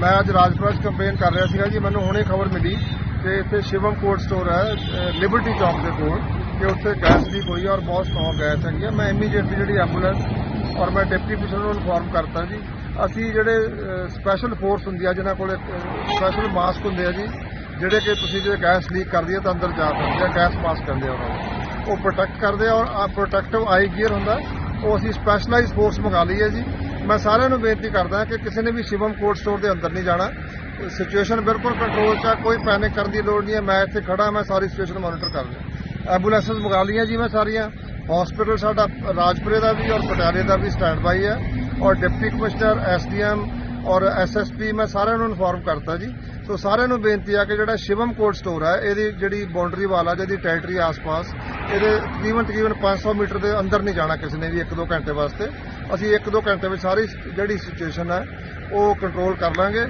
ਮੈਂ ਅੱਜ ਰਾਜਪੁਰਾ 'ਚ ਕੰਪਲੇਨ ਕਰ ਰਿਹਾ ਸੀਗਾ ਜੀ, ਮੈਨੂੰ ਹੁਣੇ ਖਬਰ ਮਿਲੀ ਕਿ ਇੱਥੇ ਸ਼ਿਵਮ ਕੋਲਡ ਸਟੋਰ ਹੈ ਲਿਬਰਟੀ ਚੌਕ ਦੇ ਕੋਲ, ਕਿ ਉੱਥੇ ਗੈਸ ਲੀਕ ਹੋਈ ਹੈ ਔਰ ਬਹੁਤ ਸਟਾਕ ਗੈਸ ਹੈਗੀ ਹੈ ਮੈਂ ਇਮੀਡੀਏਟਲੀ ਜਿਹੜੀ ਐਂਬੂਲੈਂਸ ਔਰ ਮੈਂ ਡਿਪਟੀ ਕਮਿਸ਼ਨਰ ਨੂੰ ਇਨਫੋਰਮ ਕਰਤਾ ਜੀ। ਅਸੀਂ ਜਿਹੜੇ ਸਪੈਸ਼ਲ ਫੋਰਸ ਹੁੰਦੀ ਆ, ਜਿਨ੍ਹਾਂ ਕੋਲੇ ਸਪੈਸ਼ਲ ਮਾਸਕ ਹੁੰਦੇ ਆ ਜੀ, ਜਿਹੜੇ ਕਿ ਤੁਸੀਂ ਜੇ ਗੈਸ ਲੀਕ ਕਰਦੀ ਹੈ ਤਾਂ ਅੰਦਰ ਜਾ ਸਕਦੇ ਆ ਗੈਸ ਪਾਸ ਕਰਦੇ ਆ ਉਹਨਾਂ ਨੂੰ। ਉਹ ਪ੍ਰੋਟੈਕਟ ਕਰਦੇ ਆ ਔਰ ਪ੍ਰੋਟੈਕਟਿਵ ਆਈ ਗੀਅਰ ਹੁੰਦਾ, ਉਹ ਅਸੀਂ ਸਪੈਸ਼ਲਾਈਜ਼ ਫੋਰਸ ਮੰਗਾ ਲਈ ਹੈ ਜੀ। ਮੈਂ ਸਾਰਿਆਂ ਨੂੰ ਬੇਨਤੀ ਕਰਦਾ ਕਿ ਕਿਸੇ ਨੇ ਵੀ ਸ਼ਿਵਮ ਕੋਲਡ ਸਟੋਰ ਦੇ ਅੰਦਰ ਨਹੀਂ ਜਾਣਾ। ਸਿਚੁਏਸ਼ਨ ਬਿਲਕੁਲ ਕੰਟਰੋਲ 'ਚ ਆ, ਕੋਈ ਪੈਨਿਕ ਕਰਨ ਦੀ ਲੋੜ ਨਹੀਂ ਹੈ। ਮੈਂ ਇੱਥੇ ਖੜਾ ਮੈਂ ਸਾਰੀ ਸਿਚੁਏਸ਼ਨ ਮੋਨੀਟਰ ਕਰ ਰਿਹਾ। ਐਂਬੂਲੈਂਸਸ ਮੰਗਾ ਲਈਆਂ ਜੀ ਮੈਂ ਸਾਰੀਆਂ। ਹਸਪੀਟਲ ਸਾਡਾ ਰਾਜਪੁਰੇ ਦਾ ਵੀ ਔਰ ਪਟਿਆਲੇ ਦਾ ਵੀ ਸਟੈਂਡ ਬਾਈ ਹੈ। ਔਰ ਡਿਪਟੀ ਕਮਿਸ਼ਨਰ ਐਸਡੀਐਮ ਔਰ ਐਸਐਸਪੀ ਮੈਂ ਸਾਰਿਆਂ ਨੂੰ ਇਨਫੋਰਮ ਕਰਤਾ ਜੀ। ਸੋ ਸਾਰਿਆਂ ਨੂੰ ਬੇਨਤੀ ਆ ਕਿ ਜਿਹੜਾ ਸ਼ਿਵਮ ਕੋਲਡ ਸਟੋਰ ਹੈ, ਇਹਦੀ ਜਿਹੜੀ ਬਾਉਂਡਰੀ ਵਾਲਾ ਜਿਹਦੀ ਟੈਰੀਟਰੀ ਆਸ-ਪਾਸ, ਇਹਦੇ ਤਕਰੀਬਨ ਤਕਰੀਬਨ 500 ਮੀਟਰ ਦੇ ਅੰਦਰ ਨਹੀਂ ਜਾਣਾ ਕਿਸੇ ਨੇ ਵੀ 1-2 ਘੰਟੇ ਵਾਸਤੇ। ਅਸੀਂ 1-2 ਘੰਟੇ ਵਿੱਚ ਸਾਰੀ ਜਿਹੜੀ ਸਿਚੁਏਸ਼ਨ ਹੈ, ਉਹ ਕੰਟਰੋਲ ਕਰ ਲਾਂਗੇ।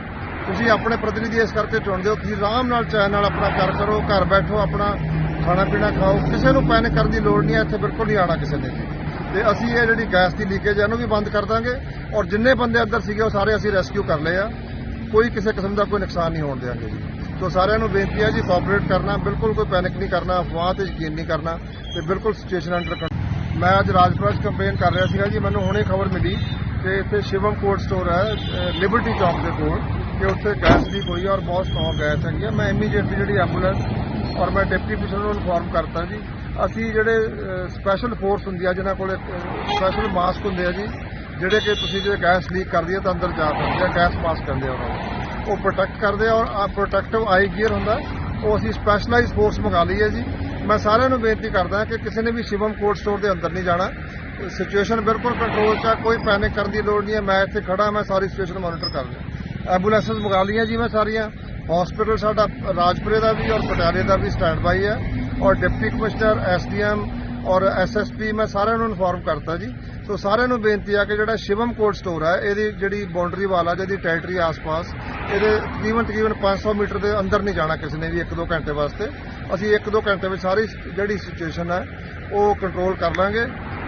ਤੁਸੀਂ ਆਪਣੇ ਪ੍ਰਤੀਨਿਧੀ ਇਸ ਕਰਕੇ ਚੁਣਦੇ ਹੋ ਕਿ ਆਰਾਮ ਨਾਲ ਚੈਨ ਨਾਲ ਆਪਣਾ ਕਰ ਕਰੋ, ਘਰ ਬੈਠੋ, ਆਪਣਾ ਖਾਣਾ ਪੀਣਾ ਖਾਓ। ਕਿਸੇ ਨੂੰ ਪੈਨਿਕ ਕਰਨ ਦੀ ਲੋੜ ਨਹੀਂ ਹੈ, ਇੱਥੇ ਬਿਲਕੁਲ ਨਹੀਂ ਆਣਾ ਕਿਸੇ ਨੇ। ਤੇ ਅਸੀਂ ਇਹ ਜਿਹੜੀ ਗੈਸ ਦੀ ਲੀਕੇਜ ਹੈ, ਇਹਨੂੰ ਵੀ ਬੰਦ ਕਰ ਦਾਂਗੇ। ਔਰ ਜਿੰਨੇ ਬੰਦੇ ਅੰਦਰ ਸੀਗੇ, ਉਹ ਸਾਰੇ ਅਸੀਂ ਰੈਸਕਿਊ ਕਰ ਲਏ ਆ। ਕੋਈ ਕਿਸੇ ਕਿਸਮ ਦਾ ਕੋਈ ਨੁਕਸਾਨ ਨਹੀਂ ਹੋਣ ਦਿਆਂਗੇ ਜੀ। ਸੋ ਸਾਰਿਆਂ ਨੂੰ ਬੇਨਤੀ ਹੈ ਜੀ ਕੋਆਪਰੇਟ ਕਰਨਾ, ਬਿਲਕੁਲ ਕੋਈ ਪੈਨਿਕ ਨਹੀਂ ਕਰਨਾ, ਅਫਵਾਹ ਤੇ ਯਕੀਨ ਨਹੀਂ ਕਰਨਾ ਤੇ ਬਿਲਕੁਲ ਸਿਚੁਏਸ਼ਨ ਅੰਡਰ ਕੰਟਰੋਲ ਮੈਂ ਅੱਜ ਰਾਜਪੁਰਾ 'ਚ ਕੰਪਲੇਨ ਕਰ ਰਿਹਾ ਸੀਗਾ ਜੀ, ਮੈਨੂੰ ਹੁਣੇ ਖਬਰ ਮਿਲੀ ਕਿ ਇੱਥੇ ਸ਼ਿਵਮ ਕੋਲਡ ਸਟੋਰ ਹੈ ਲਿਬਰਟੀ ਚੌਕ ਦੇ ਕੋਲ, ਕਿ ਉੱਥੇ ਗੈਸ ਲੀਕ ਹੋਈ ਹੈ ਔਰ ਬਹੁਤ ਸਟਾਕ ਗੈਸ ਹੈਗੀ ਹੈ ਮੈਂ ਇਮੀਡੀਏਟਲੀ ਜਿਹੜੀ ਐਂਬੂਲੈਂਸ ਔਰ ਮੈਂ ਡਿਪਟੀ ਕਮਿਸ਼ਨਰ ਨੂੰ ਇਨਫੋਰਮ ਕਰਤਾ ਜੀ। ਅਸੀਂ ਜਿਹੜੇ ਸਪੈਸ਼ਲ ਫੋਰਸ ਹੁੰਦੀ ਆ, ਜਿਨ੍ਹਾਂ ਕੋਲੇ ਸਪੈਸ਼ਲ ਮਾਸਕ ਹੁੰਦੇ ਆ ਜੀ, ਜਿਹੜੇ ਕਿ ਤੁਸੀਂ ਜੇ ਗੈਸ ਲੀਕ ਕਰਦੀ ਹੈ ਤਾਂ ਅੰਦਰ ਜਾ ਸਕਦੇ ਆ ਗੈਸ ਪਾਸ ਕਰਦੇ ਆ ਉਹਨਾਂ ਨੂੰ। ਉਹ ਪ੍ਰੋਟੈਕਟ ਕਰਦੇ ਆ ਔਰ ਪ੍ਰੋਟੈਕਟਿਵ ਆਈ ਗੀਅਰ ਹੁੰਦਾ, ਉਹ ਅਸੀਂ ਸਪੈਸ਼ਲਾਈਜ਼ ਫੋਰਸ ਮੰਗਾ ਲਈ ਹੈ ਜੀ। ਮੈਂ ਸਾਰਿਆਂ ਨੂੰ ਬੇਨਤੀ ਕਰਦਾ ਕਿ ਕਿਸੇ ਨੇ ਵੀ ਸ਼ਿਵਮ ਕੋਲਡ ਸਟੋਰ ਦੇ ਅੰਦਰ ਨਹੀਂ ਜਾਣਾ। ਸਿਚੁਏਸ਼ਨ ਬਿਲਕੁਲ ਕੰਟਰੋਲ 'ਚ ਆ, ਕੋਈ ਪੈਨਿਕ ਕਰਨ ਦੀ ਲੋੜ ਨਹੀਂ ਹੈ। ਮੈਂ ਇੱਥੇ ਖੜਾ ਮੈਂ ਸਾਰੀ ਸਿਚੁਏਸ਼ਨ ਮੋਨੀਟਰ ਕਰ ਰਿਹਾ। ਐਂਬੂਲੈਂਸਸ ਮੰਗਾ ਲਈਆਂ ਜੀ ਮੈਂ ਸਾਰੀਆਂ। ਹਸਪੀਟਲ ਸਾਡਾ ਰਾਜਪੁਰੇ ਦਾ ਵੀ ਔਰ ਪਟਿਆਲੇ ਦਾ ਵੀ ਸਟੈਂਡ ਬਾਈ ਹੈ ਔਰ ਡਿਪਟੀ ਕਮਿਸ਼ਨਰ ਐਸਡੀਐਮ ਔਰ ਐਸਐਸਪੀ ਮੈਂ ਸਾਰਿਆਂ ਨੂੰ ਇਨਫੋਰਮ ਕਰਤਾ ਜੀ। ਸੋ ਸਾਰਿਆਂ ਨੂੰ ਬੇਨਤੀ ਆ ਕਿ ਜਿਹੜਾ ਸ਼ਿਵਮ ਕੋਲਡ ਸਟੋਰ ਹੈ, ਇਹਦੀ ਜਿਹੜੀ ਬਾਉਂਡਰੀ ਵਾਲਾ ਜਿਹਦੀ ਟੈਰੀਟਰੀ ਆਸ-ਪਾਸ, ਇਹਦੇ ਤਕਰੀਬਨ ਤਕਰੀਬਨ 500 ਮੀਟਰ ਦੇ ਅੰਦਰ ਨਹੀਂ ਜਾਣਾ ਕਿਸੇ ਨੇ ਵੀ 1-2 ਘੰਟੇ ਵਾਸਤੇ। ਅਸੀਂ 1-2 ਘੰਟੇ ਵਿੱਚ ਸਾਰੀ ਜਿਹੜੀ ਸਿਚੁਏਸ਼ਨ ਹੈ, ਉਹ ਕੰਟਰੋਲ ਕਰ ਲਾਂਗੇ।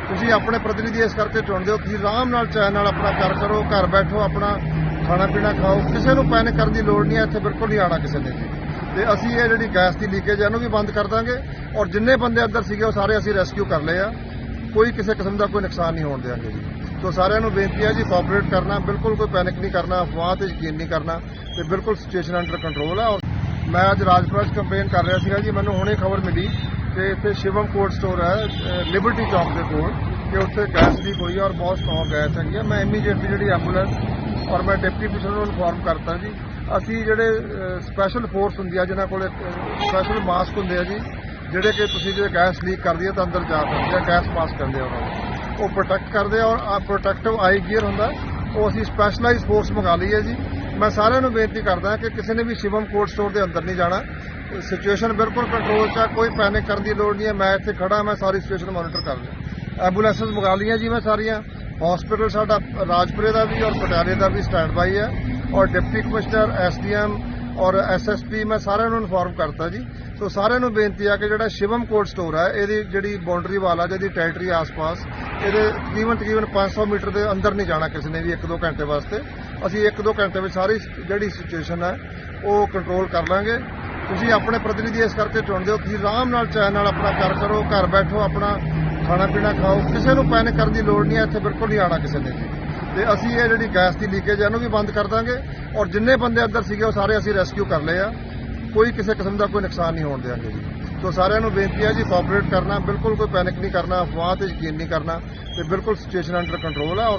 ਤੁਸੀਂ ਆਪਣੇ ਪ੍ਰਤੀਨਿਧੀ ਇਸ ਕਰਕੇ ਚੁਣਦੇ ਹੋ ਕਿ ਆਰਾਮ ਨਾਲ ਚੈਨ ਨਾਲ ਆਪਣਾ ਕਰ ਕਰੋ, ਘਰ ਬੈਠੋ, ਆਪਣਾ ਖਾਣਾ ਪੀਣਾ ਖਾਓ। ਕਿਸੇ ਨੂੰ ਪੈਨਿਕ ਕਰਨ ਦੀ ਲੋੜ ਨਹੀਂ ਹੈ, ਇੱਥੇ ਬਿਲਕੁਲ ਨਹੀਂ ਆਣਾ ਕਿਸੇ ਨੇ। ਜੀ ਤੇ ਅਸੀਂ ਇਹ ਜਿਹੜੀ ਗੈਸ ਦੀ ਲੀਕੇਜ ਹੈ, ਇਹਨੂੰ ਵੀ ਬੰਦ ਕਰ ਦਾਂਗੇ। ਔਰ ਜਿੰਨੇ ਬੰਦੇ ਅੰਦਰ ਸੀਗੇ, ਉਹ ਸਾਰੇ ਅਸੀਂ ਰੈਸਕਿਊ ਕਰ ਲਏ ਆ। ਕੋਈ ਕਿਸੇ ਕਿਸਮ ਦਾ ਕੋਈ ਨੁਕਸਾਨ ਨਹੀਂ ਹੋਣ ਦਿਆਂਗੇ ਜੀ। ਸੋ ਸਾਰਿਆਂ ਨੂੰ ਬੇਨਤੀ ਹੈ ਜੀ ਕੋਆਪਰੇਟ ਕਰਨਾ, ਬਿਲਕੁਲ ਕੋਈ ਪੈਨਿਕ ਨਹੀਂ ਕਰਨਾ, ਅਫਵਾਹ ਤੇ ਯਕੀਨ ਨਹੀਂ ਕਰਨਾ। ਤੇ ਬਿਲਕੁਲ ਸਿਚੁਏਸ਼ਨ ਅੰਡਰ ਕੰਟਰੋਲ ਹੈ ਔਰ ਮੈਂ ਅੱਜ ਰਾਜਪੁਰਾ 'ਚ ਕੰਪਲੇਨ ਕਰ ਰਿਹਾ ਸੀਗਾ ਜੀ, ਮੈਨੂੰ ਹੁਣੇ ਖਬਰ ਮਿਲੀ ਕਿ ਇੱਥੇ ਸ਼ਿਵਮ ਕੋਲਡ ਸਟੋਰ ਹੈ ਲਿਬਰਟੀ ਚੌਕ ਦੇ ਕੋਲ, ਕਿ ਉੱਥੇ ਗੈਸ ਲੀਕ ਹੋਈ ਹੈ ਔਰ ਬਹੁਤ ਸਟਾਕ ਗੈਸ ਹੈਗੀ ਹੈ ਮੈਂ ਇਮੀਡੀਏਟਲੀ ਜਿਹੜੀ ਐਂਬੂਲੈਂਸ ਔਰ ਮੈਂ ਡਿਪਟੀ ਕਮਿਸ਼ਨਰ ਨੂੰ ਇਨਫੋਰਮ ਕਰਤਾ ਜੀ। ਅਸੀਂ ਜਿਹੜੇ ਸਪੈਸ਼ਲ ਫੋਰਸ ਹੁੰਦੀ ਆ, ਜਿਨ੍ਹਾਂ ਕੋਲੇ ਸਪੈਸ਼ਲ ਮਾਸਕ ਹੁੰਦੇ ਆ ਜੀ, ਜਿਹੜੇ ਕਿ ਤੁਸੀਂ ਜੇ ਗੈਸ ਲੀਕ ਕਰਦੀ ਹੈ ਤਾਂ ਅੰਦਰ ਜਾ ਸਕਦੇ ਆ ਗੈਸ ਪਾਸ ਕਰਦੇ ਆ ਉਹਨਾਂ ਨੂੰ। ਉਹ ਪ੍ਰੋਟੈਕਟ ਕਰਦੇ ਆ ਔਰ ਪ੍ਰੋਟੈਕਟਿਵ ਆਈ ਗੀਅਰ ਹੁੰਦਾ, ਉਹ ਅਸੀਂ ਸਪੈਸ਼ਲਾਈਜ਼ ਫੋਰਸ ਮੰਗਾ ਲਈ ਹੈ ਜੀ। ਮੈਂ ਸਾਰਿਆਂ ਨੂੰ ਬੇਨਤੀ ਕਰਦਾ ਕਿ ਕਿਸੇ ਨੇ ਵੀ ਸ਼ਿਵਮ ਕੋਲਡ ਸਟੋਰ ਦੇ ਅੰਦਰ ਨਹੀਂ ਜਾਣਾ। ਸਿਚੁਏਸ਼ਨ ਬਿਲਕੁਲ ਕੰਟਰੋਲ 'ਚ ਆ, ਕੋਈ ਪੈਨਿਕ ਕਰਨ ਦੀ ਲੋੜ ਨਹੀਂ ਹੈ। ਮੈਂ ਇੱਥੇ ਖੜਾ ਮੈਂ ਸਾਰੀ ਸਿਚੁਏਸ਼ਨ ਮੋਨੀਟਰ ਕਰ ਲਿਆ ਐਂਬੂਲੈਂਸਸ ਮੰਗਾ ਲਈਆਂ ਜੀ ਮੈਂ ਸਾਰੀਆਂ। ਹਸਪੀਟਲ ਸਾਡਾ ਰਾਜਪੁਰੇ ਦਾ ਵੀ ਔਰ ਪਟਿਆਲੇ ਦਾ ਵੀ ਸਟੈਂਡ ਬਾਈ ਹੈ। ਔਰ ਡਿਪਟੀ ਕਮਿਸ਼ਨਰ ਐਸਡੀਐਮ ਔਰ ਐਸਐਸਪੀ ਮੈਂ ਸਾਰਿਆਂ ਨੂੰ ਇਨਫੋਰਮ ਕਰਤਾ ਜੀ। ਸੋ ਸਾਰਿਆਂ ਨੂੰ ਬੇਨਤੀ ਆ ਕਿ ਜਿਹੜਾ ਸ਼ਿਵਮ ਕੋਲਡ ਸਟੋਰ ਹੈ ਇਹਦੀ ਜਿਹੜੀ ਬਾਉਂਡਰੀ ਵਾਲਾ ਜਿਹਦੀ ਟੈਰੀਟਰੀ ਆਸ-ਪਾਸ, ਇਹਦੇ ਤਕਰੀਬਨ ਤਕਰੀਬਨ 500 ਮੀਟਰ ਦੇ ਅੰਦਰ ਨਹੀਂ ਜਾਣਾ ਕਿਸੇ ਨੇ ਵੀ 1-2 ਘੰਟੇ ਵਾਸਤੇ। ਅਸੀਂ 1-2 ਘੰਟੇ ਵਿੱਚ ਸਾਰੀ ਜਿਹੜੀ ਸਿਚੁਏਸ਼ਨ ਹੈ ਉਹ ਕੰਟਰੋਲ ਕਰ ਲਾਂਗੇ। ਤੁਸੀਂ ਆਪਣੇ ਪ੍ਰਤੀਨਿਧੀ ਇਸ ਕਰਕੇ ਚੁਣਦੇ ਹੋ ਕਿ ਆਰਾਮ ਨਾਲ ਚੈਨ ਨਾਲ ਆਪਣਾ ਕਰ ਕਰੋ, ਘਰ ਬੈਠੋ, ਆਪਣਾ ਖਾਣਾ ਪੀਣਾ ਖਾਓ। ਕਿਸੇ ਨੂੰ ਪੈਨਿਕ ਕਰਨ ਦੀ ਲੋੜ ਨਹੀਂ ਹੈ ਇੱਥੇ ਬਿਲਕੁਲ ਨਹੀਂ ਆਣਾ ਕਿਸੇ ਨੇ। ਜੀ ਤੇ ਅਸੀਂ ਇਹ ਜਿਹੜੀ ਗੈਸ ਦੀ ਲੀਕੇਜ ਹੈ ਇਹਨੂੰ ਵੀ ਬੰਦ ਕਰ ਦਾਂਗੇ। ਔਰ ਜਿੰਨੇ ਬੰਦੇ ਅੰਦਰ ਸੀਗੇ, ਉਹ ਸਾਰੇ ਅਸੀਂ ਰੈਸਕਿਊ ਕਰ ਲਏ ਆ। ਕੋਈ ਕਿਸੇ ਕਿਸਮ ਦਾ ਕੋਈ ਨੁਕਸਾਨ ਨਹੀਂ ਹੋਣ ਦਿਆਂਗੇ ਜੀ। ਸੋ ਸਾਰਿਆਂ ਨੂੰ ਬੇਨਤੀ ਹੈ ਜੀ ਕੋਆਪਰੇਟ ਕਰਨਾ, ਬਿਲਕੁਲ ਕੋਈ ਪੈਨਿਕ ਨਹੀਂ ਕਰਨਾ, ਅਫਵਾਹ ਤੇ ਯਕੀਨ ਨਹੀਂ ਕਰਨਾ, ਤੇ ਬਿਲਕੁਲ ਸਿਚੁਏਸ਼ਨ ਅੰਡਰ ਕੰਟਰੋਲ ਹੈ ਔਰ